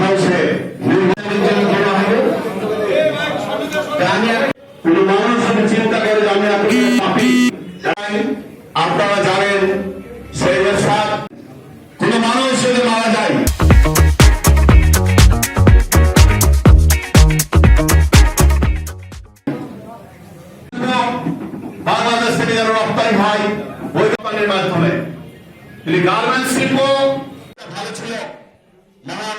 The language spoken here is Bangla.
হাউসে নির্বাচন করা হবে আমি এক- কোনো মানুষ বাংলাদেশ থেকে যারা রপ্তানি হয় ওই কোম্পানির মাধ্যমে। গার্মেন্টস শিল্প